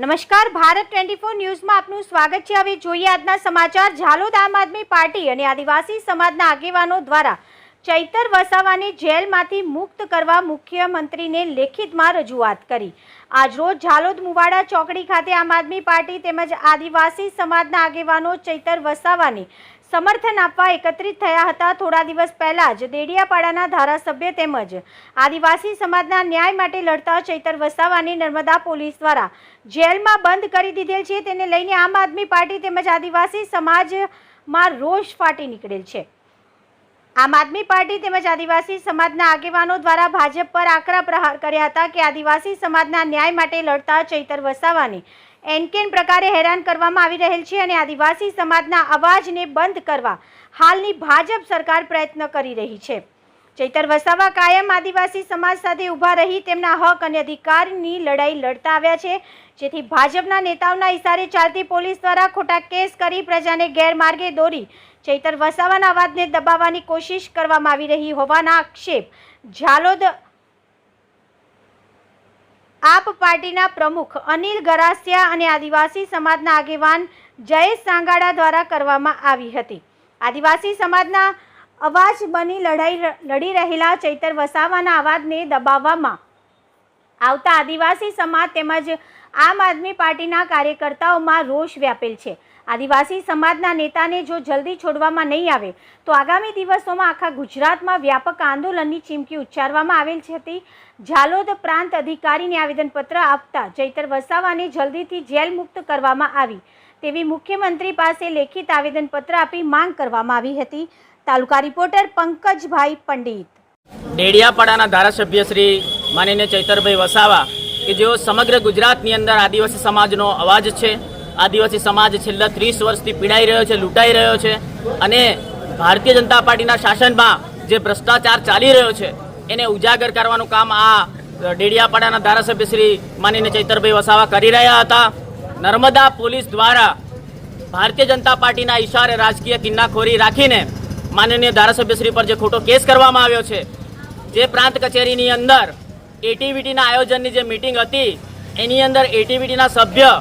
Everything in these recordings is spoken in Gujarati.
નમસ્કાર, ભારત ટ્વેન્ટી ફોર ન્યૂઝમાં આપનું સ્વાગત છે. હવે જોઈએ આજના સમાચાર. ઝાલોદ આમ આદમી પાર્ટી અને આદિવાસી સમાજના આગેવાનો દ્વારા ચૈતર વસાવાને જેલમાંથી મુક્ત કરવા મુખ્યમંત્રીને લેખિતમાં રજૂઆત કરી. આજરોજ ઝાલોદ મુવાડા ચોકડી ખાતે આમ આદમી પાર્ટી તેમજ આદિવાસી સમાજના આગેવાનો ચૈતર વસાવાને સમર્થન આપવા એકત્રિત થયા હતા. થોડા દિવસ પહેલા જ દેડિયાપાડાના ધારાસભ્ય તેમજ આદિવાસી સમાજના ન્યાય માટે લડતા ચૈતર વસાવાની નર્મદા પોલીસ દ્વારા જેલમાં બંધ કરી દીધેલ છે. તેને લઈને આમ આદમી પાર્ટી તેમજ આદિવાસી સમાજમાં રોષ ફાટી નીકળેલ છે. આમ આદમી પાર્ટી તેમજ આદિવાસી સમાજના આગેવાનો દ્વારા ભાજપ પર આકરા પ્રહાર કર્યા હતા કે આદિવાસી સમાજના ન્યાય માટે લડતા ચૈતર વસાવાને એનકેન પ્રકારે હેરાન કરવામાં આવી રહેલ છે અને આદિવાસી સમાજના અવાજને બંધ કરવા હાલની ભાજપ સરકાર પ્રયત્ન કરી રહી છે. ચૈતર વસાવા કાયમ આદિવાસી સમાજ સાથે ઊભા રહી તેમના હક અને અધિકારની લડાઈ લડતા આવ્યા છે. જેથી ભાજપના નેતાઓના ઇશારે ચાલતી પોલીસ દ્વારા ખોટા કેસ કરી પ્રજાને ગેરમાર્ગે દોરી ચૈતર વસાવાના અવાજને દબાવવાની કોશિશ કરવામાં આવી રહી હોવાના આક્ષેપ ઝાલોદ આપ પાર્ટીના પ્રમુખ અનિલ ગરાસિયા અને આદિવાસી સમાજના આગેવાન જયેશ સાંગાડા દ્વારા કરવામાં આવી હતી. આદિવાસી સમાજના અવાજ બની લડાઈ લડી રહેલા ચૈતર વસાવાના અવાજને દબાવવામાં આવતા આદિવાસી સમાજ તેમજ આમ આદમી પાર્ટીના કાર્યકર્તાઓમાં રોષ વ્યાપેલ છે. આદિવાસી સમાજના નેતાને જો જલ્દી છોડવામાં નહીં આવે, તો આગામી દિવસોમાં આખા ગુજરાતમાં વ્યાપક આંદોલનની ચીમકી ઉચ્ચારવામાં આવેલ છે હતી. ઝાલોદ પ્રાંત અધિકારીને આવેદનપત્ર આપતા ચૈતર વસાવાને જલ્દીથી જેલ મુક્ત કરવામાં આવી. તેવી મુખ્યમંત્રી પાસે લેખિત આવેદનપત્ર આપી માંગ કરવામાં આવી હતી. તાલુકા રિપોર્ટર પંકજભાઈ પંડિત. ડેડિયાપાડાના ધારાસભ્ય શ્રી માનીને ચૈતરભાઈ વસાવા કે જેઓ સમગ્ર ગુજરાતની અંદર આદિવાસી સમાજનો અવાજ છે, આદિવાસી સમાજ છેલ્લા ત્રીસ વર્ષથી પીડાઈ રહ્યો છે, લૂંટાઈ રહ્યો છે અને ભારતીય જનતા પાર્ટીના શાસનમાં જે ભ્રષ્ટાચાર ચાલી રહ્યો છે, એને ઉજાગર કરવાનું કામ આ ડેડિયાપાડાના ધારાસભ્ય શ્રી માનીને ચૈતરભાઈ વસાવા કરી રહ્યા હતા. નર્મદા પોલીસ દ્વારા ભારતીય જનતા પાર્ટીના ઈશારે રાજકીય કિન્નાખોરી રાખીને માનનીય ધારાસભ્યશ્રી પર જે ખોટો કેસ કરવામાં આવ્યો છે, જે પ્રાંત કચેરીની અંદર એટીવીટીના આયોજનની જે મિટિંગ હતી, એની અંદર એટીવીટીના સભ્ય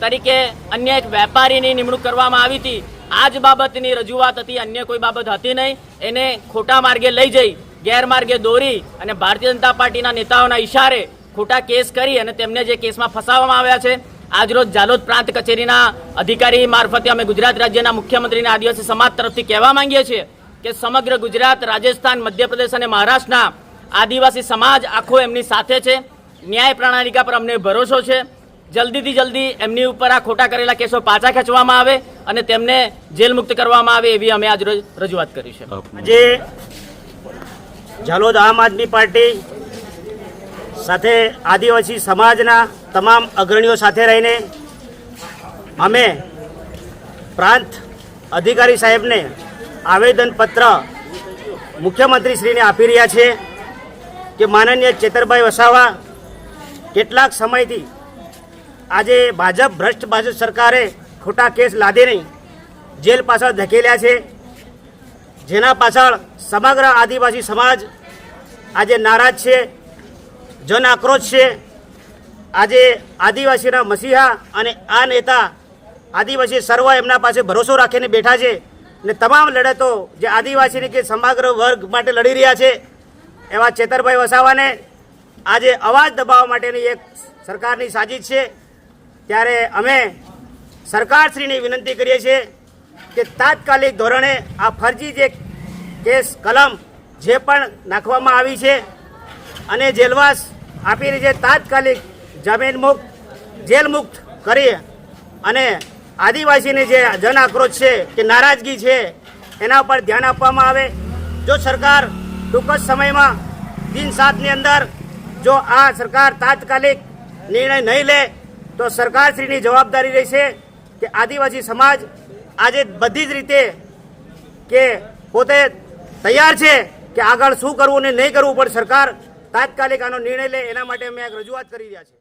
તરીકે અન્ય એક વેપારીની નિમણૂક કરવામાં આવી હતી. આ જ બાબતની રજૂઆત હતી, અન્ય કોઈ બાબત હતી નહીં. એને ખોટા માર્ગે લઈ જઈ, ગેરમાર્ગે દોરી અને ભારતીય જનતા પાર્ટીના નેતાઓના ઇશારે ખોટા કેસ કરી અને તેમને જે કેસમાં ફસાવવામાં આવ્યા છે, આજરોજ જાલોદ પ્રાંત કચેરીના અધિકારી મારફતે અમે ગુજરાત રાજ્યના મુખ્યમંત્રીના આદિવાસી સમાજ તરફથી કહેવા માંગીએ છીએ કે સમગ્ર ગુજરાત, રાજસ્થાન, મધ્યપ્રદેશ અને મહારાષ્ટ્રના આદિવાસી સમાજ આખો એમની સાથે છે. ન્યાય પ્રણાલિકા પર અમને ભરોસો છે. જલ્દીથી જલ્દી એમની ઉપર આ ખોટા કરેલા કેસો પાછા ખેંચવામાં આવે અને તેમને જેલ મુક્ત કરવામાં આવે એવી અમે આજ રોજ રજૂઆત કરી છે. આજે ઝાલોદ આમ આદમી પાર્ટી સાથે આદિવાસી સમાજના તમામ અગ્રણીઓ સાથે રહીને અમે પ્રાંત અધિકારી સાહેબને આવેદનપત્ર મુખ્યમંત્રીશ્રીને આપી રહ્યા છે કે માનનીય ચેતરભાઈ વસાવા, કેટલાક સમયથી આજે ભાજપ ભ્રષ્ટ ભાજપ સરકારે ખોટા કેસ લાદીને જેલ પાછળ ધકેલ્યા છે. જેના પાછળ સમગ્ર આદિવાસી સમાજ આજે નારાજ છે, જન આક્રોશ છે. આજે આદિવાસીના મસીહા અને આ નેતા આદિવાસી સર્વ એમના પાસે ભરોસો રાખીને બેઠા છે. ને તમામ લડતો જે આદિવાસીની કે સમગ્ર વર્ગ માટે લડી રહ્યા છે એવા ચેતરભાઈ વસાવાને આજે અવાજ દબાવવા માટેની એક સરકારની સાજિશ છે. ત્યારે અમે સરકારશ્રીની વિનંતી કરીએ છીએ કે તાત્કાલિક ધોરણે આ ફરજી જે કેસ કલમ જે પણ નાખવામાં આવી છે અને જેલવાસ આપીને જે તાત્કાલિક જમીન મુક્ત, જેલ મુક્ત કરી અને આદિવાસીની જે જન આક્રોશ છે કે નારાજગી છે એના પર ધ્યાન આપવામાં આવે. જો સરકાર ટૂંક જ સમયમાં દિન સાતની અંદર જો આ સરકાર તાત્કાલિક નિર્ણય નહીં લે, તો સરકારશ્રીની જવાબદારી રહેશે કે આદિવાસી સમાજ આજે બધી જ રીતે કે પોતે તૈયાર છે કે આગળ શું કરવું ને નહીં કરવું પણ સરકાર તાત્કાલિક આનો નિર્ણય લે. એના માટે અમે રજૂઆત કરી રહ્યા છીએ.